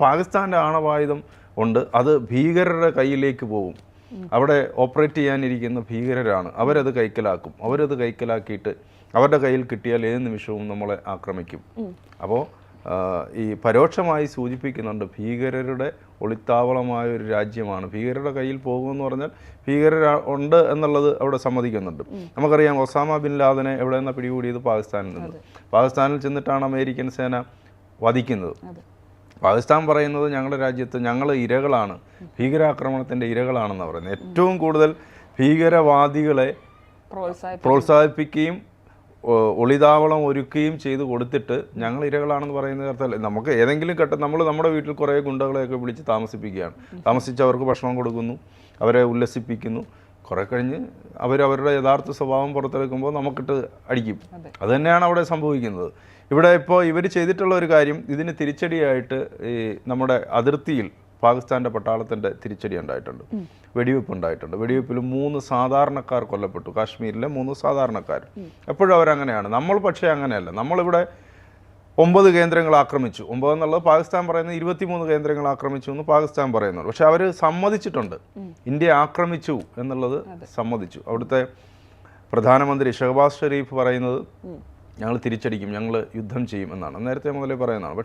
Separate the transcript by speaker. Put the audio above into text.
Speaker 1: പാകിസ്ഥാന്റെ ആണവായുധം ഉണ്ട്. അത് ഭീകരരുടെ കയ്യിലേക്ക് പോകും. അവിടെ ഓപ്പറേറ്റ് ചെയ്യാനിരിക്കുന്ന ഭീകരരാണ്. അവരത് കൈക്കലാക്കും. അവരത് കൈക്കലാക്കിയിട്ട് അവരുടെ കയ്യിൽ കിട്ടിയാൽ ഏത് നിമിഷവും നമ്മളെ ആക്രമിക്കും. അപ്പോൾ ഈ പരോക്ഷമായി സൂചിപ്പിക്കുന്നുണ്ട് ഭീകരരുടെ ഒളിത്താവളമായ ഒരു രാജ്യമാണ്. ഭീകരരുടെ കയ്യിൽ പോകുമെന്ന് പറഞ്ഞാൽ ഭീകരർ ഉണ്ട് എന്നുള്ളത് അവിടെ സമ്മതിക്കുന്നുണ്ട്. നമുക്കറിയാം ഒസാമ ബിൻ ലാദനെ എവിടെ നിന്ന് പിടികൂടിയത് പാകിസ്ഥാനിൽ നിന്ന്. പാകിസ്ഥാനിൽ ചെന്നിട്ടാണ് അമേരിക്കൻ സേന വധിക്കുന്നത്. പാകിസ്ഥാൻ പറയുന്നത് ഞങ്ങളുടെ രാജ്യത്ത് ഞങ്ങൾ ഇരകളാണ്. ഭീകരാക്രമണത്തിന്റെ ഇരകളാണെന്ന് പറയുന്നത്. ഏറ്റവും കൂടുതൽ ഭീകരവാദികളെ പ്രോത്സാഹിപ്പിക്കുകയും ഒളിതാവളം ഒരുക്കുകയും ചെയ്ത് കൊടുത്തിട്ട് ഞങ്ങൾ ഇരകളാണെന്ന് പറയുന്ന അർത്ഥമല്ല നമുക്ക് ഏതെങ്കിലും ഘട്ടം നമ്മൾ നമ്മുടെ വീട്ടിൽ കുറേ ഗുണ്ടകളെയൊക്കെ വിളിച്ച് താമസിപ്പിക്കുകയാണ്. താമസിച്ച് അവർക്ക് ഭക്ഷണം കൊടുക്കുന്നു അവരെ ഉല്ലസിപ്പിക്കുന്നു. കുറേ കഴിഞ്ഞ് അവരവരുടെ യഥാർത്ഥ സ്വഭാവം പുറത്തെടുക്കുമ്പോൾ നമുക്കിട്ട് അടിക്കും.
Speaker 2: അതെ.
Speaker 1: തന്നെയാണ് അവിടെ സംഭവിക്കുന്നത്. ഇവിടെ ഇപ്പോൾ ഇവർ ചെയ്തിട്ടുള്ള ഒരു കാര്യം ഇതിന് തിരിച്ചടിയായിട്ട് ഈ നമ്മുടെ അതിർത്തിയിൽ പാകിസ്ഥാന്റെ പട്ടാളത്തിന്റെ തിരിച്ചടി ഉണ്ടായിട്ടുണ്ട്. വെടിവെപ്പ് ഉണ്ടായിട്ടുണ്ട്. വെടിവെപ്പിൽ മൂന്ന് സാധാരണക്കാർ കൊല്ലപ്പെട്ടു. കാശ്മീരിലെ മൂന്ന് സാധാരണക്കാർ. എപ്പോഴും അവരങ്ങനെയാണ്. നമ്മൾ പക്ഷേ അങ്ങനെയല്ല. നമ്മളിവിടെ ഒമ്പത് കേന്ദ്രങ്ങൾ ആക്രമിച്ചു. ഒമ്പത് എന്നുള്ളത് പാകിസ്ഥാൻ പറയുന്നത് ഇരുപത്തിമൂന്ന് കേന്ദ്രങ്ങൾ ആക്രമിച്ചു എന്ന് പാകിസ്ഥാൻ പറയുന്നുണ്ട്. പക്ഷെ അവർ സമ്മതിച്ചിട്ടുണ്ട്. ഇന്ത്യ ആക്രമിച്ചു എന്നുള്ളത് സമ്മതിച്ചു. അവിടുത്തെ പ്രധാനമന്ത്രി ഷഹബാസ് ഷെരീഫ് പറയുന്നത് ഞങ്ങൾ തിരിച്ചടിക്കും ഞങ്ങൾ യുദ്ധം ചെയ്യും എന്നാണ്. നേരത്തെ മുതലേ പറയുന്നതാണ്.